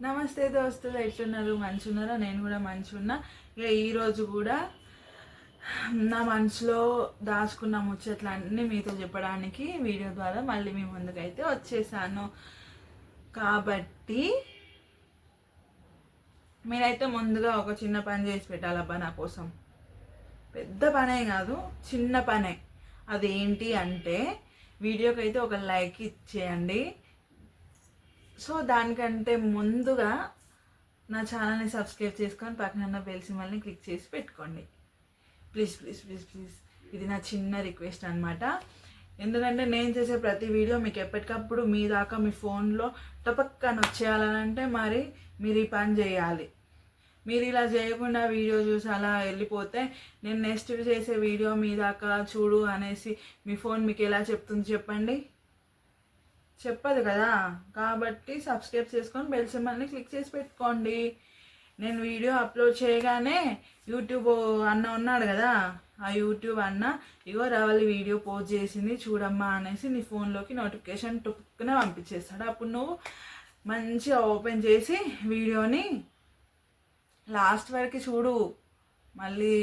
నమస్తే దోస్తులు ఎట్లున్నారు? మంచి ఉన్నారా నేను కూడా మంచి ఉన్నా ఇక ఈరోజు కూడా నా మనసులో దాచుకున్న ముచ్చట్లు అన్నీ మీతో చెప్పడానికి వీడియో ద్వారా మళ్ళీ మీ ముందుకైతే వచ్చేసాను. కాబట్టి మీరైతే ముందుగా ఒక చిన్న పని చేసి పెట్టాలబ్బా నా కోసం. పెద్ద పనే కాదు చిన్న పనే. అదేంటి అంటే వీడియోకి అయితే ఒక లైక్ ఇచ్చేయండి. సో దానికంటే ముందుగా నా ఛానల్ని సబ్స్క్రైబ్ చేసుకొని పక్కన ఉన్న బెల్ సింబల్ని క్లిక్ చేసి పెట్టుకోండి. Please please please please. ఇది నా చిన్న రిక్వెస్ట్ అనమాట ఎందుకంటే నేను చేసే ప్రతి వీడియో మీకు ఎప్పటికప్పుడు మీ దాకా మీ ఫోన్లో టపక్కన వచ్చేయాలంటే మరి మీరు ఈ పని చేయాలి. మీరు ఇలా చేయకుండా వీడియో చూసి అలా వెళ్ళిపోతే నేను నెక్స్ట్ చేసే వీడియో మీ దాకా చూడు అనేసి మీ ఫోన్ మీకు ఎలా చెప్తుంది చెప్పండి. చెప్పదు కదా? కాబట్టి సబ్స్క్రైబ్ చేసుకొని బెల్ సింబల్ని క్లిక్ చేసి పెట్టుకోండి. నేను వీడియో అప్లోడ్ చేయగానే యూట్యూబ్ అన్న ఉన్నాడు కదా? ఆ యూట్యూబ్ అన్న ఇగో రవలి వీడియో పోస్ట్ చేసింది చూడమ్మా అనేసి నీ ఫోన్లోకి నోటిఫికేషన్ టుక్కున పంపించేస్తాడు. అప్పుడు నువ్వు మంచిగా ఓపెన్ చేసి వీడియోని లాస్ట్ వరకు చూడు మళ్ళీ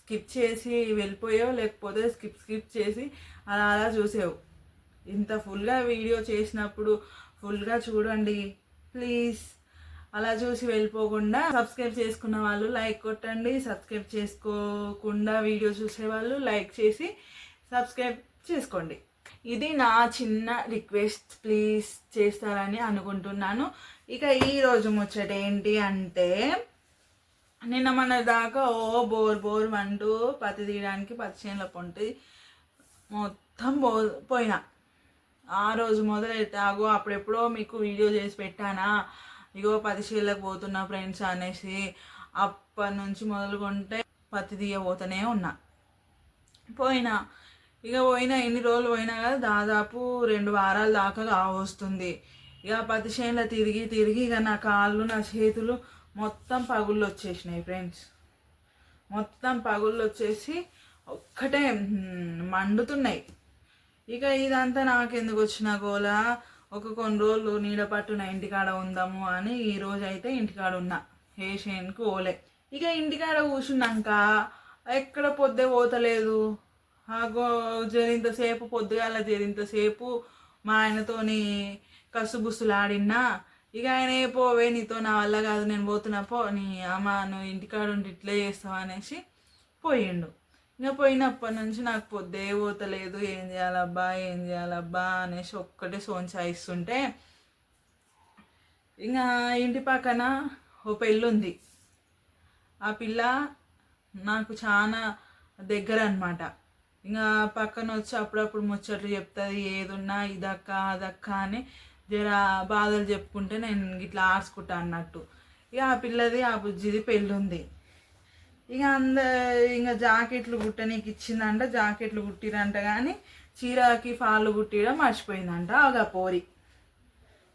స్కిప్ చేసి వెళ్ళిపోయావు లేకపోతే స్కిప్ స్కిప్ చేసి అలా అలా చూసావు. ఇంత ఫుల్గా వీడియో చేసినప్పుడు ఫుల్గా చూడండి ప్లీజ్. అలా చూసి వెళ్ళిపోకుండా సబ్స్క్రైబ్ చేసుకున్న వాళ్ళు లైక్ కొట్టండి సబ్స్క్రైబ్ చేసుకోకుండా వీడియో చూసేవాళ్ళు లైక్ చేసి సబ్స్క్రైబ్ చేసుకోండి. ఇది నా చిన్న రిక్వెస్ట్ ప్లీజ్ చేస్తారని అనుకుంటున్నాను. ఇక ఈ రోజు ముచ్చట ఏంటి అంటే నిన్న మన దాకా ఓ బోర్ బోర్ అంటూ పత్తి తీయడానికి పత్తి చేనుల పొంటి మొత్తం బో పోయినా. ఆ రోజు మొదలైతే ఆగో అప్పుడెప్పుడో మీకు వీడియో చేసి పెట్టానా. ఇగో పది షేర్లకు పోతున్నా ఫ్రెండ్స్ అనేసి అప్పటి నుంచి మొదలుకుంటే పత్తి తీయబోతూనే ఉన్నా. పోయినా. ఇక పోయినా ఎన్ని రోజులు పోయినా కదా దాదాపు రెండు వారాల దాకా కావస్తుంది ఇక పత్తి చేనులో తిరిగి తిరిగి ఇక నా కాళ్ళు నా చేతులు మొత్తం పగుళ్ళు వచ్చేసినాయి ఫ్రెండ్స్ మొత్తం పగుళ్ళు వచ్చేసి ఒక్కటే మండుతున్నాయి. ఇక ఇదంతా నాకెందుకు వచ్చిన గోల? ఒక కొన్ని రోజులు నీడ పట్టున ఇంటికాడ ఉందాము అని ఈ రోజు అయితే ఇంటికాడ ఉన్నా. ఏ ఓలే ఇక ఇంటికాడ కూర్చున్నాక ఎక్కడ పొద్దే పోతలేదు. ఆ గో జరింతసేపు పొద్దుగాల జరింతసేపు మా ఆయనతోని కసుబుసులాడినా ఇక ఆయన పోవే నీతో నా వల్ల కాదు నేను పోతున్నా పో నీ అమ్మ నువ్వు ఇంటికాడ ఉండి ఇట్లే చేస్తావు అనేసి పోయిండు. ఇంకా పోయినప్పటి నుంచి నాకు పొద్దే పోతలేదు ఏం చేయాలబ్బా ఏం చేయాలబ్బా అనేసి ఒక్కటే సోంచాయిస్తుంటే ఇంకా ఇంటి పక్కన ఓ పెళ్ళి ఉంది ఆ పిల్ల నాకు చాలా దగ్గర అనమాట ఇంకా పక్కన వచ్చి అప్పుడప్పుడు ముచ్చట్లు చెప్తుంది ఏదున్నా ఇదక్క అదక్క అని జర బాధలు చెప్పుకుంటే నేను ఇట్లా ఆర్చుకుంటా అన్నట్టు. ఇక ఆ పిల్లది ఆ బుజ్జిది పెళ్ళి ఉంది ఇక అంద ఇంకా జాకెట్లు కుట్టనీకి ఇచ్చిందంట జాకెట్లు కుట్టిరంట కానీ చీరకి ఫాళ్ళు కుట్టిడం మర్చిపోయిందంట ఒక పోరి.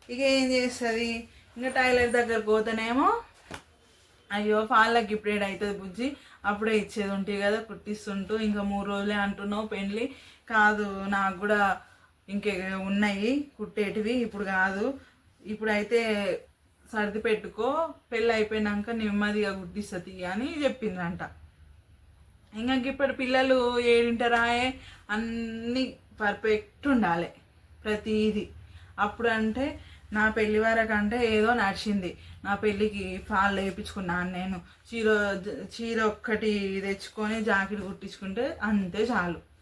ఇక ఏం చేస్తుంది? ఇంకా టైలర్ దగ్గర పోతేనేమో అయ్యో ఫాళ్ళకి ఇప్పుడేడు అవుతుంది బుజ్జి అప్పుడే ఇచ్చేది ఉంటుంది కదా కుట్టిస్తుంటూ ఇంకా మూడు రోజులే అంటున్నావు పెళ్ళి కాదు నాకు కూడా ఇంకే ఉన్నాయి కుట్టేటివి. ఇప్పుడు కాదు. ఇప్పుడైతే సర్ది పెట్టుకో పెళ్ళి అయిపోయినాక నెమ్మదిగా కుట్టిస్తుంది అని చెప్పిందంట. ఇంకా ఇప్పుడు పిల్లలు ఏడింటరాయే అన్నీ పర్ఫెక్ట్ ఉండాలి ప్రతిదీ. అప్పుడు అంటే నా పెళ్ళి వరకు అంటే ఏదో నడిచింది. నా పెళ్ళికి ఫాల్ వేయించుకున్నాను నేను. చీర చీర ఒక్కటి తెచ్చుకొని జాకెట్ కుట్టించుకుంటే అంతే చాలు.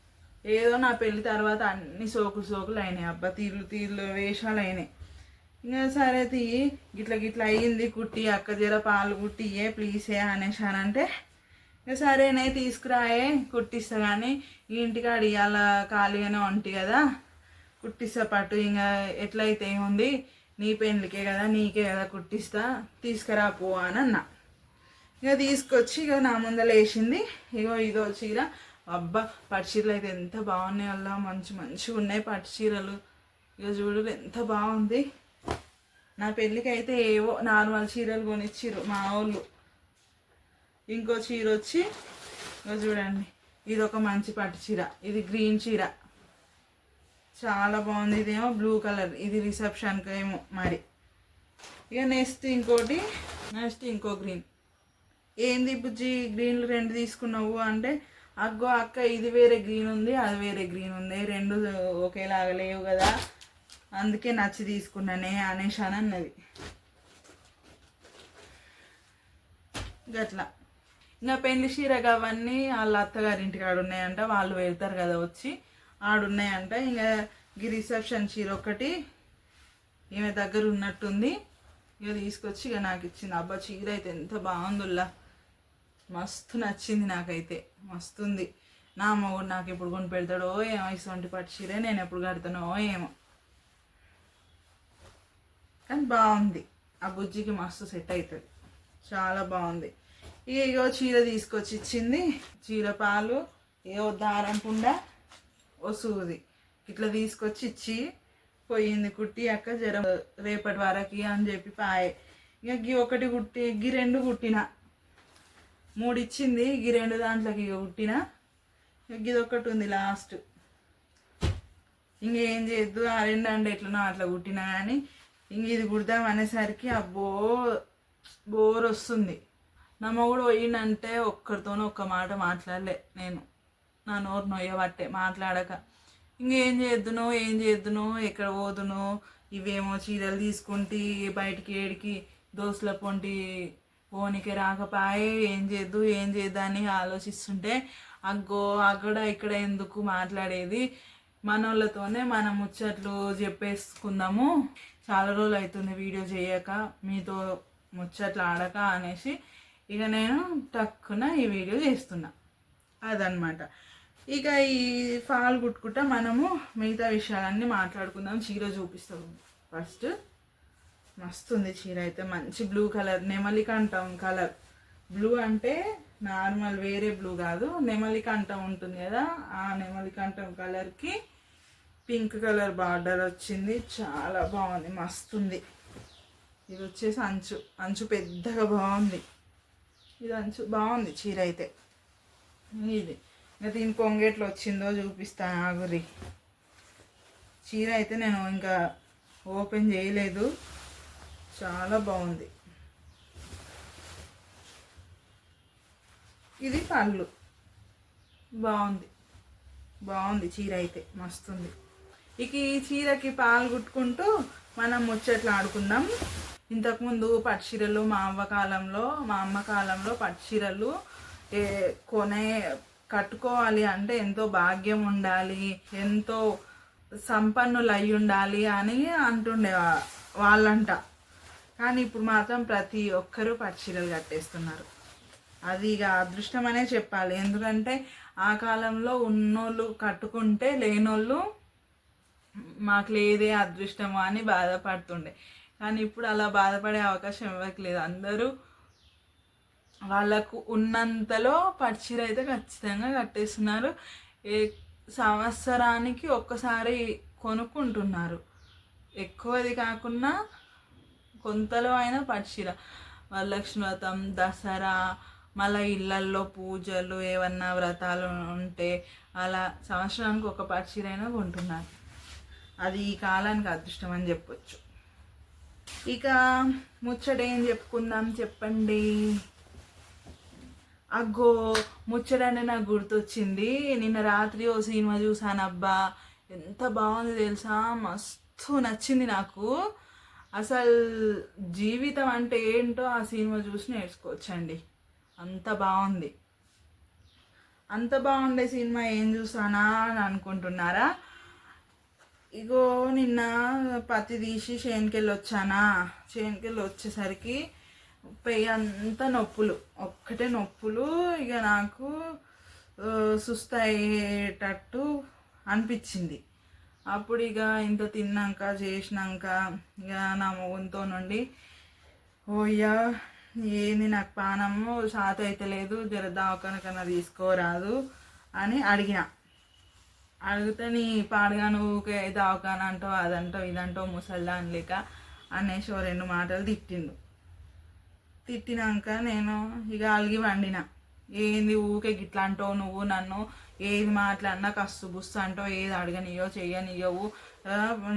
ఏదో నా పెళ్ళి తర్వాత అన్ని సోకులు సోకులు అయినాయి. అబ్బా తీర్లు తీర్లు వేషాలు అయినాయి. ఇంకా సరే తీ గిట్ల గిట్ల అయ్యింది కుట్టి అక్క జర పాలు కుట్టి ఏ ప్లీజే అనేసి అని అంటే ఇక సరేనే తీసుకురాయే కుట్టిస్తా కానీ ఇంటికాడ ఇవాళ ఖాళీగానే ఉంటి కదా కుట్టిస్తా పట్టు ఇంకా ఎట్లయితే ఉంది నీ పెళ్ళికే కదా నీకే కదా కుట్టిస్తా తీసుకురా పో అని అన్నా. ఇక తీసుకొచ్చి ఇక నా ముందర వేసింది ఇగో ఇదో చీర అబ్బా పట్టు చీరలు అయితే ఎంత బాగున్నాయి అలా మంచి మంచిగా ఉన్నాయి పట్టు చీరలు. ఇక చూడు ఎంత బాగుంది. నా పెళ్ళికి అయితే ఏవో నార్మల్ చీరలు కొనిచ్చిర్రు మా వాళ్ళు. ఇంకో చీర వచ్చి ఇక చూడండి. ఇది ఒక మంచి పట్టు చీర. ఇది గ్రీన్ చీర. చాలా బాగుంది. ఇదేమో బ్లూ కలర్. ఇది రిసెప్షన్కి ఏమో మరి. ఇక నెక్స్ట్ ఇంకోటి నెక్స్ట్ ఇంకో గ్రీన్. ఏంది బుజ్జి గ్రీన్లు రెండు తీసుకున్నావు అంటే అగ్గో అక్క ఇది వేరే గ్రీన్ ఉంది అది వేరే గ్రీన్ ఉంది. రెండు ఒకేలాగా లేవు కదా. అందుకే నచ్చి తీసుకున్నానే అనేసి అని అన్నది. గట్లా. ఇంకా పెళ్ళి చీరగా అవన్నీ వాళ్ళ అత్తగారింటికి ఆడ ఉన్నాయంట వాళ్ళు వెళ్తారు కదా వచ్చి. ఆడున్నాయంట ఇంకా ఈ రిసెప్షన్ చీర ఒకటి ఈమె దగ్గర ఉన్నట్టుంది. ఇక తీసుకొచ్చి ఇక నాకు ఇచ్చింది. అబ్బా చీర అయితే ఎంత బాగుందిలా మస్తు నచ్చింది నాకైతే. మస్తుంది. నా మొగుడు నాకు ఎప్పుడు కొని పెడతాడో ఏమో ఇటువంటి పట్టు చీర నేను ఎప్పుడు కడతానో ఏమో. కానీ బాగుంది. ఆ బుజ్జికి మస్తు సెట్ అవుతుంది చాలా బాగుంది. ఇగో చీర తీసుకొచ్చి ఇచ్చింది. చీర పాలు ఏవో దారం కుండ ఓ సూది. ఇట్లా తీసుకొచ్చి ఇచ్చి పోయింది కుట్టి అక్క జ్వరం రేపటి వరకి అని చెప్పి పాయే. ఇక గీ ఒకటి కుట్టి గీ రెండు కుట్టిన. మూడు ఇచ్చింది గీ రెండు దాంట్లోకి ఇక కుట్టిన ఇది ఒకటి ఉంది లాస్ట్. ఇంకేం చేయొద్దు. ఆ రెండు అంటే ఎట్లనో అట్లా కుట్టినా కానీ ఇంక ఇది కుడదాం అనేసరికి అబ్బో బోర్ వస్తుంది. నా మొగుడు పోయిందంటే ఒక్కరితోనో ఒక్క మాట మాట్లాడలే నేను. నా నోరు నొయ్యబట్టే మాట్లాడక. ఇంకేం చేద్దునో ఏం చేద్దునో ఎక్కడ పోదునో ఇవేమో చీరలు తీసుకుంటే బయటికి ఏడికి దోశల పొంటి పోనికి రాకపాయే ఏం చేద్దు ఏం చేద్దా ఆలోచిస్తుంటే అగ్గో అక్కడ ఇక్కడ ఎందుకు మాట్లాడేది? మనోళ్ళతోనే మనం ముచ్చట్లు చెప్పేసుకుందాము. చాలా రోజులు అవుతుంది వీడియో చేయక మీతో ముచ్చట్లు ఆడక అనేసి. ఇక నేను టక్కున ఈ వీడియో చేస్తున్నా. అదనమాట ఇక ఈ ఫాల్ కుట్టుకుంటా మనము మిగతా విషయాలన్నీ మాట్లాడుకుందాం. చీర చూపిస్తాం ఫస్ట్ మస్తు ఉంది చీర అయితే. మంచి బ్లూ కలర్ నెమలిక అంటాం కలర్ బ్లూ అంటే నార్మల్ వేరే బ్లూ కాదు. నెమలిక అంటాం ఉంటుంది కదా ఆ నెమలిక అంటాం కలర్కి పింక్ కలర్ బార్డర్ వచ్చింది. చాలా బాగుంది మస్తు ఉంది ఇది వచ్చేసి అంచు. అంచు పెద్దగా బాగుంది. ఇది అంచు బాగుంది చీర అయితే. ఇది. ఇంకా దీని పొంగెట్లు వచ్చిందో చూపిస్తాను ఆగురి. చీర అయితే నేను ఇంకా ఓపెన్ చేయలేదు. చాలా బాగుంది. ఇది పళ్ళు బాగుంది. బాగుంది చీర అయితే. మస్తుంది. ఇక ఈ చీరకి పాలు కుట్టుకుంటూ మనం ముచ్చట్లు ఆడుకుందాం. ఇంతకుముందు పట్టు చీరలు మా అమ్మ కాలంలో మా అమ్మ కాలంలో పట్టు చీరలు కొనే కట్టుకోవాలి అంటే ఎంతో భాగ్యం ఉండాలి ఎంతో సంపన్నులు అయి ఉండాలి అని అంటుండే వాళ్ళంట. కానీ ఇప్పుడు మాత్రం ప్రతి ఒక్కరూ పట్టు కట్టేస్తున్నారు. అది ఇక అదృష్టం అనే చెప్పాలి. ఎందుకంటే ఆ కాలంలో ఉన్నోళ్ళు కట్టుకుంటే లేనోళ్ళు మాకు లేదే అదృష్టము అని బాధపడుతుండే. కానీ ఇప్పుడు అలా బాధపడే అవకాశం ఇవ్వట్లేదు అందరూ వాళ్ళకు ఉన్నంతలో పచ్చిర అయితే ఖచ్చితంగా కట్టేస్తున్నారు. ఏ సంవత్సరానికి ఒక్కసారి కొనుక్కుంటున్నారు. ఎక్కువది కాకుండా కొంతలో అయినా పచ్చిర వరలక్ష్మి వ్రతం దసరా మళ్ళీ ఇళ్ళల్లో పూజలు ఏమన్నా వ్రతాలు ఉంటే అలా సంవత్సరానికి ఒక పచ్చిరైనా కొంటున్నారు. అది ఈ కాలానికి అదృష్టం అని చెప్పొచ్చు. ఇక ముచ్చట ఏం చెప్పుకుందాం చెప్పండి? అగ్గో ముచ్చటంటే నాకు గుర్తొచ్చింది. నిన్న రాత్రి ఓ సినిమా చూసాను అబ్బా ఎంత బాగుంది తెలుసా? మస్తు నచ్చింది నాకు. అసలు జీవితం అంటే ఏంటో ఆ సినిమా చూసి నేర్చుకోవచ్చండి. అంత బాగుంది. అంత బాగుండే సినిమా ఏం చూసానా అని అనుకుంటున్నారా? ఇగో నిన్న పత్తి తీసి చేనుకెళ్ళి వచ్చానా చేనుకెళ్ళి వచ్చేసరికి పెయ్యి అంతా నొప్పులు. ఒక్కటే నొప్పులు. ఇక నాకు సుస్థ అయ్యేటట్టు అనిపించింది. అప్పుడు ఇక ఇంత తిన్నాక చేసినాక ఇక నా మొగంతో నుండి ఓయ్యా ఏంది నాకు పానము సాత అయితే లేదు జర దావకనకన్నా తీసుకోరాదు అని అడిగిన. అడిగితే నీ పాడుగా నువ్వు దావకాన అంటావు అదంటావు ఇదంటావు ముసల్లా అని లేక అనేసి ఓ రెండు మాటలు తిట్టిండు. తిట్టినాక నేను ఇక అలిగి వండిన. ఏంది ఊకే గిట్లా అంటావు నువ్వు నన్ను ఏది మాట్లాడినా కస్తు బుస్సు అంటో ఏది అడగనియో చెయ్యనియవు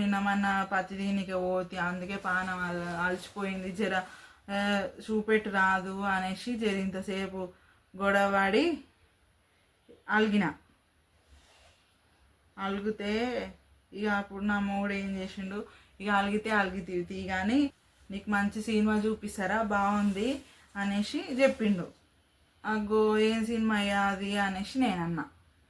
నిన్న మన పత్తి దీనికి పోతి అందుకే పానం అలసిపోయింది. జర చూపెట్టు రాదు అనేసి జర ఇంతసేపు గొడవడి అలిగిన. అలిగితే ఇక అప్పుడు నా మూడు ఏం చేసిండు? ఇక అలిగితే అలిగితే కానీ నీకు మంచి సినిమా చూపిస్తారా? బాగుంది అనేసి చెప్పిండు. అగ్గో ఏం సినిమా అయ్యా అది? అనేసి నేను అన్నా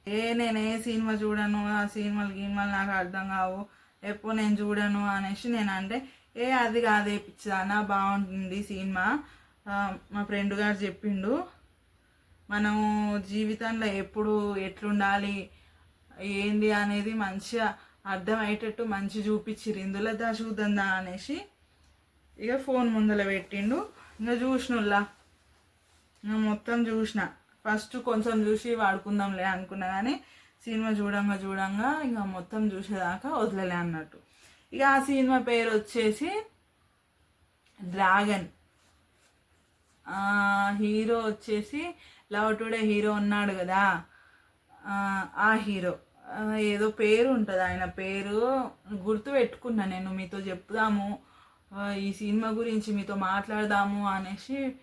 ఏ నేను ఏ సినిమా చూడను ఆ సినిమాలు గీమాలు నాకు అర్థం కావు. ఎప్పుడు నేను చూడను అనేసి నేను అంటే ఏ అది కాదే పిచ్చిదానా బాగుంటుంది సినిమా. మా ఫ్రెండ్ గారు చెప్పిండు మనం జీవితంలో ఎప్పుడు ఎట్లుండాలి ఏంది అనేది మంచిగా అర్థమయ్యేటట్టు మంచి చూపించిరు ఇందులో దా చూద్దా అనేసి ఇక ఫోన్ ముందర పెట్టిండు. ఇంకా చూసినుల్లా ఇంకా మొత్తం చూసిన. ఫస్ట్ కొంచెం చూసి వాడుకుందాంలే అనుకున్నా కానీ సినిమా చూడంగా చూడంగా ఇంకా మొత్తం చూసేదాకా వదలలే అన్నట్టు. ఇక ఆ సినిమా పేరు వచ్చేసి డ్రాగన్. హీరో వచ్చేసి లవ్ టుడే హీరో ఉన్నాడు కదా. ఆ, హీరో. ఏదో పేరు ఉంటుంది ఆయన పేరు. గుర్తు పెట్టుకున్నా నేను మీతో చెప్దాము. ఈ సినిమా గురించి మీతో మాట్లాడదాము అనేసి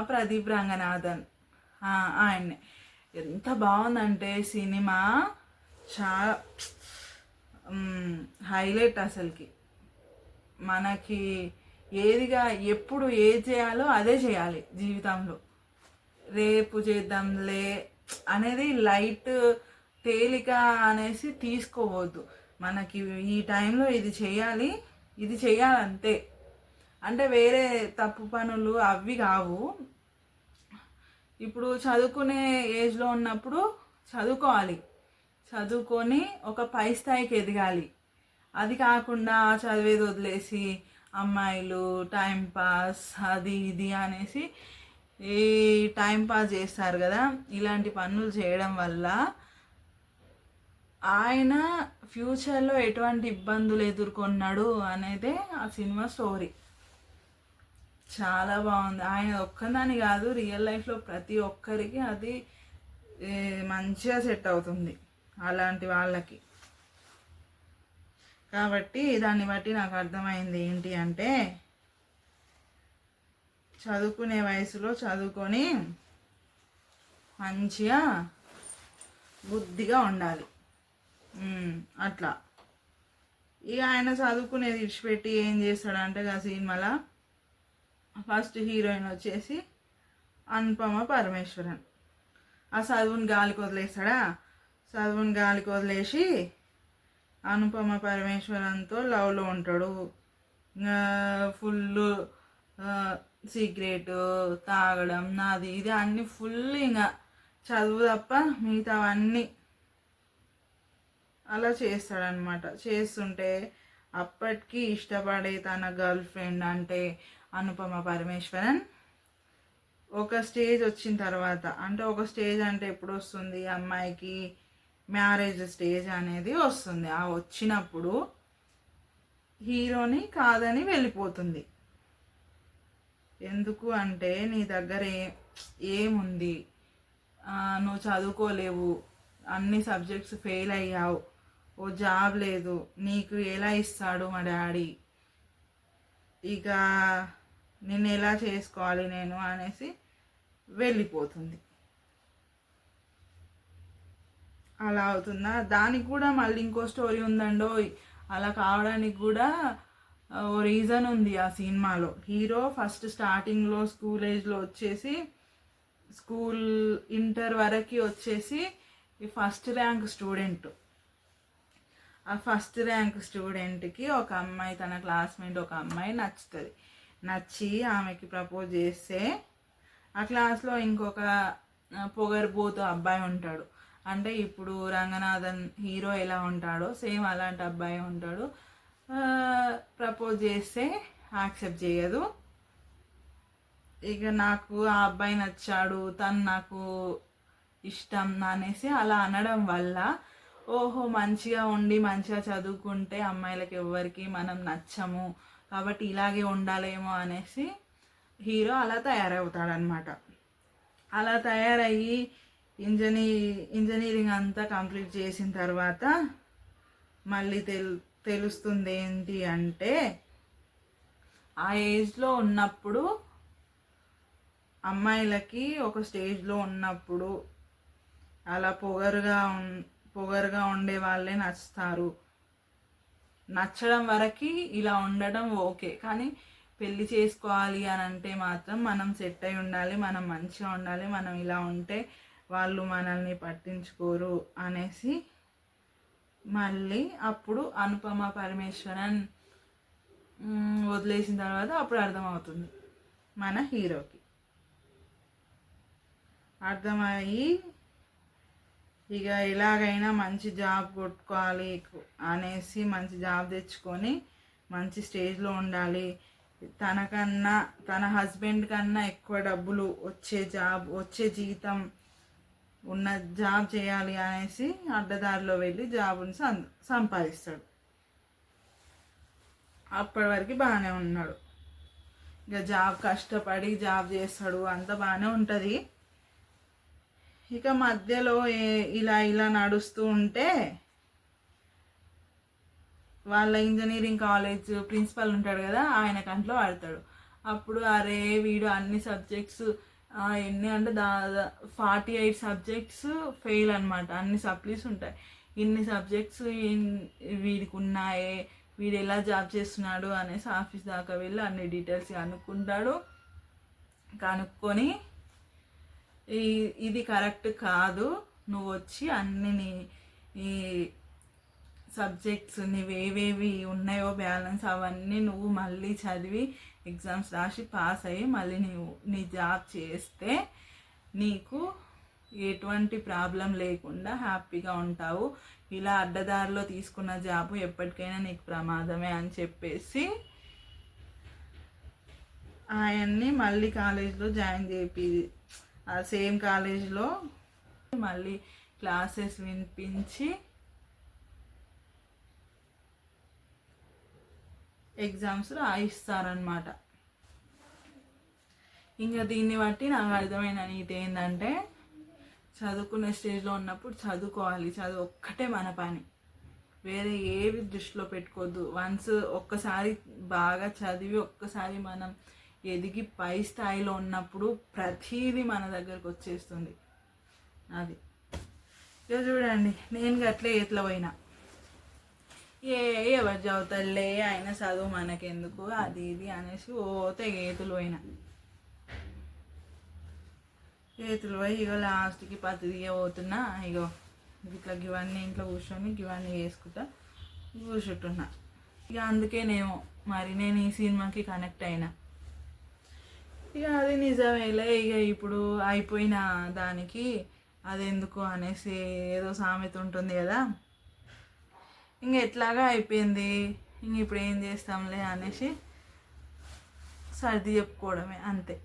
ప్రదీప్ రంగనాథన్. ఆయన్నే. ఎంత బాగుందంటే సినిమా చాలా హైలైట్ అసలుకి. మనకి ఏదిగా ఎప్పుడు ఏది చేయాలో అదే చేయాలి జీవితంలో. రేపు చేద్దాంలే అనేది లైట్ తేలిక అనేసి తీసుకోవద్దు. మనకి ఈ టైంలో ఇది చేయాలి ఇది చేయాలంతే. అంటే వేరే తప్పు పనులు అవి కావు. ఇప్పుడు చదువుకునే ఏజ్లో ఉన్నప్పుడు చదువుకోవాలి. చదువుకొని ఒక పై స్థాయికి ఎదగాలి. అది కాకుండా చదివేది వదిలేసి అమ్మాయిలు టైం పాస్ అది ఇది అనేసి ఈ టైం పాస్ చేస్తారు కదా. ఇలాంటి పనులు చేయడం వల్ల ఆయన ఫ్యూచర్లో ఎటువంటి ఇబ్బందులు ఎదుర్కొన్నాడు అనేదే ఆ సినిమా స్టోరీ చాలా బాగుంది. ఆయన ఒక్కదాని కాదు రియల్ లైఫ్లో ప్రతి ఒక్కరికి అది మంచిగా సెట్ అవుతుంది. అలాంటి వాళ్ళకి. కాబట్టి దాన్ని బట్టి నాకు అర్థమైంది ఏంటి అంటే చదువుకునే వయసులో చదువుకొని మంచిగా బుద్ధిగా ఉండాలి. అట్లా. ఇక ఆయన చదువుకునేది విడిచిపెట్టి ఏం చేస్తాడంటే ఆ సినిమాలో ఫస్ట్ హీరోయిన్ వచ్చేసి అనుపమ పరమేశ్వరన్. ఆ చదువుని గాలికి వదిలేస్తాడా చదువుని గాలికి వదిలేసి అనుపమ పరమేశ్వరన్తో లవ్లో ఉంటాడు. ఫుల్ సీక్రెట్ తాగడం నాది ఇది అన్ని ఫుల్ ఇంకా చదువు తప్ప మిగతావన్నీ అలా చేస్తాడనమాట చేస్తుంటే అప్పటికి ఇష్టపడే తన గర్ల్ ఫ్రెండ్ అంటే అనుపమ పరమేశ్వరన్. ఒక స్టేజ్ వచ్చిన తర్వాత అంటే ఒక స్టేజ్ అంటే ఎప్పుడు వస్తుంది? అమ్మాయికి మ్యారేజ్ స్టేజ్ అనేది వస్తుంది. ఆ వచ్చినప్పుడు హీరోని కాదని వెళ్ళిపోతుంది. ఎందుకు అంటే నీ దగ్గర ఏ ఏముంది? నువ్వు చదువుకోలేవు. అన్ని సబ్జెక్ట్స్ ఫెయిల్ అయ్యావు. ఓ జాబ్ లేదు. నీకు ఎలా ఇస్తాడు మా డాడీ? ఇక నేను ఎలా చేసుకోవాలి నేను అనేసి వెళ్ళిపోతుంది. అలా అవుతుందా? దానికి కూడా మళ్ళీ ఇంకో స్టోరీ ఉందండో అలా కావడానికి కూడా ఓ రీజన్ ఉంది ఆ సినిమాలో. హీరో ఫస్ట్ స్టార్టింగ్లో స్కూల్ ఏజ్లో వచ్చేసి స్కూల్ ఇంటర్ వరకు వచ్చేసి ఈ ఫస్ట్ ర్యాంక్ స్టూడెంట్. ఆ ఫస్ట్ ర్యాంక్ స్టూడెంట్కి ఒక అమ్మాయి తన క్లాస్మేట్ ఒక అమ్మాయి నచ్చుతుంది. నచ్చి ఆమెకి ప్రపోజ్ చేస్తే ఆ క్లాస్లో ఇంకొక ఆ, పొగరుబోతు అబ్బాయి ఉంటాడు. అంటే ఇప్పుడు రంగనాథన్ హీరో ఎలా ఉంటాడో సేమ్ అలాంటి అబ్బాయి ఉంటాడు. ప్రపోజ్ చేస్తే యాక్సెప్ట్ చేయదు. ఇక నాకు ఆ అబ్బాయి నచ్చాడు తను నాకు ఇష్టం అనేసి అలా అనడం వల్ల ఓహో మంచిగా ఉండి మంచిగా చదువుకుంటే అమ్మాయిలకి ఎవరికి మనం నచ్చము. కాబట్టి ఇలాగే ఉండాలేమో అనేసి హీరో అలా తయారవుతాడనమాట అలా తయారయ్యి ఇంజనీ ఇంజనీరింగ్ అంతా కంప్లీట్ చేసిన తర్వాత మళ్ళీ తెలు తెలుస్తుంది ఏంటి అంటే ఆ ఏజ్లో ఉన్నప్పుడు అమ్మాయిలకి ఒక స్టేజ్లో ఉన్నప్పుడు అలా పొగరుగా పొగరుగా ఉండే వాళ్ళే నచ్చుతారు. నచ్చడం వరకు ఇలా ఉండడం ఓకే. కానీ పెళ్ళి చేసుకోవాలి అని అంటే మాత్రం మనం సెట్ అయి ఉండాలి మనం మంచిగా ఉండాలి మనం ఇలా ఉంటే వాళ్ళు మనల్ని పట్టించుకోరు అనేసి మళ్ళీ అప్పుడు అనుపమ పరమేశ్వరన్ వదిలేసిన తర్వాత అప్పుడు అర్థమవుతుంది మన హీరోకి. అర్థమయ్యి ఇక ఎలాగైనా మంచి జాబ్ కొట్టుకోవాలి అనేసి మంచి జాబ్ తెచ్చుకొని మంచి స్టేజ్లో ఉండాలి. తనకన్నా తన హస్బెండ్ కన్నా ఎక్కువ డబ్బులు వచ్చే జాబ్ వచ్చే జీతం ఉన్న జాబ్ చేయాలి అనేసి అడ్డదారిలో వెళ్ళి జాబ్ని సం సంపాదిస్తాడు. అప్పటి వరకు బాగానే ఉన్నాడు. ఇక జాబ్ కష్టపడి జాబ్ చేస్తాడు అంత బాగానే ఉంటుంది. ఇక మధ్యలో ఇలా ఇలా నడుస్తూ ఉంటే వాళ్ళ ఇంజనీరింగ్ కాలేజ్ ప్రిన్సిపల్ ఉంటాడు కదా ఆయన కంట్లో ఆడతాడు. అప్పుడు అరే వీడు అన్ని సబ్జెక్ట్స్ ఎన్ని అంటే దాదా ఫార్టీ ఎయిట్ సబ్జెక్ట్స్ ఫెయిల్ అనమాట అన్ని సప్లీస్ ఉంటాయి. ఇన్ని సబ్జెక్ట్స్ వీడికి ఉన్నాయే వీడు ఎలా జాబ్ చేస్తున్నాడు అనేసి ఆఫీస్ దాకా వెళ్ళి అన్ని డీటెయిల్స్ కనుక్కుంటాడు. కనుక్కొని ఇది కరెక్ట్ కాదు. నువ్వు వచ్చి అన్ని నీ ఈ సబ్జెక్ట్స్ నీవు ఏవేవి ఉన్నాయో బ్యాలెన్స్ అవన్నీ నువ్వు మళ్ళీ చదివి ఎగ్జామ్స్ రాసి పాస్ అయ్యి మళ్ళీ నీవు నీ జాబ్ చేస్తే నీకు ఎటువంటి ప్రాబ్లం లేకుండా హ్యాపీగా ఉంటావు. ఇలా అడ్డదారిలో తీసుకున్న జాబు ఎప్పటికైనా నీకు ప్రమాదమే అని చెప్పేసి ఆయన్ని మళ్ళీ కాలేజ్లో జాయిన్ చేపి ఆ సేమ్ కాలేజ్లో మళ్ళీ క్లాసెస్ వినిపించి ఎగ్జామ్స్ రాయిస్తారనమాట ఇంకా దీన్ని బట్టి నాకు అర్థమైన నీతి ఏంటంటే చదువుకునే స్టేజ్లో ఉన్నప్పుడు చదువుకోవాలి. చదువు ఒక్కటే మన పని. వేరే ఏవి దృష్టిలో పెట్టుకోవద్దు. వన్స్ ఒక్కసారి బాగా చదివి ఒక్కసారి మనం ఎదిగి పై స్థాయిలో ఉన్నప్పుడు ప్రతీది మన దగ్గరకు వచ్చేస్తుంది. అది. ఇక చూడండి నేను అట్లే ఎట్లా పోయినా. ఏ ఎవరు చదువుతాడులే ఆయన చదువు మనకెందుకు అది ఇది అనేసి ఓ ఏతులు పోయినా. ఏతులు పోయి ఇగో లాస్ట్కి పత్తి దిగబోతున్నా ఇగో ఇట్లా ఇవన్నీ ఇంట్లో కూర్చొని ఇవన్నీ వేసుకుంటా కూర్చుంటున్నా. ఇక అందుకేనేమో మరి నేను ఈ సినిమాకి కనెక్ట్ అయినా. ఇక అది నిజమేలే ఇక ఇప్పుడు అయిపోయిన దానికి అది ఎందుకు అనేసి ఏదో సామెత ఉంటుంది కదా. ఇంక ఎట్లాగా అయిపోయింది? ఇంక ఇప్పుడు ఏం చేస్తాంలే అనేసి సర్ది చెప్పుకోవడమే అంతే.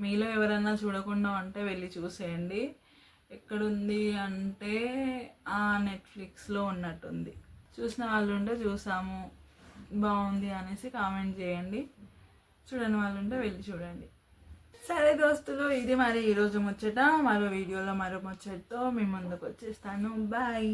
మీలో ఎవరన్నా చూడకుండా ఉంటే వెళ్ళి చూసేయండి. ఎక్కడుంది అంటే ఆ నెట్ఫ్లిక్స్లో ఉన్నట్టుంది. చూసిన వాళ్ళు ఉంటే చూసాము. బాగుంది అనేసి కామెంట్ చేయండి. చూడని వాళ్ళు ఉంటే వెళ్ళి చూడండి. సరే దోస్తులు ఇది మరి ఈరోజు ముచ్చట. మరో వీడియోలో మరో ముచ్చటతో మీ ముందుకు వచ్చేస్తాను. బాయ్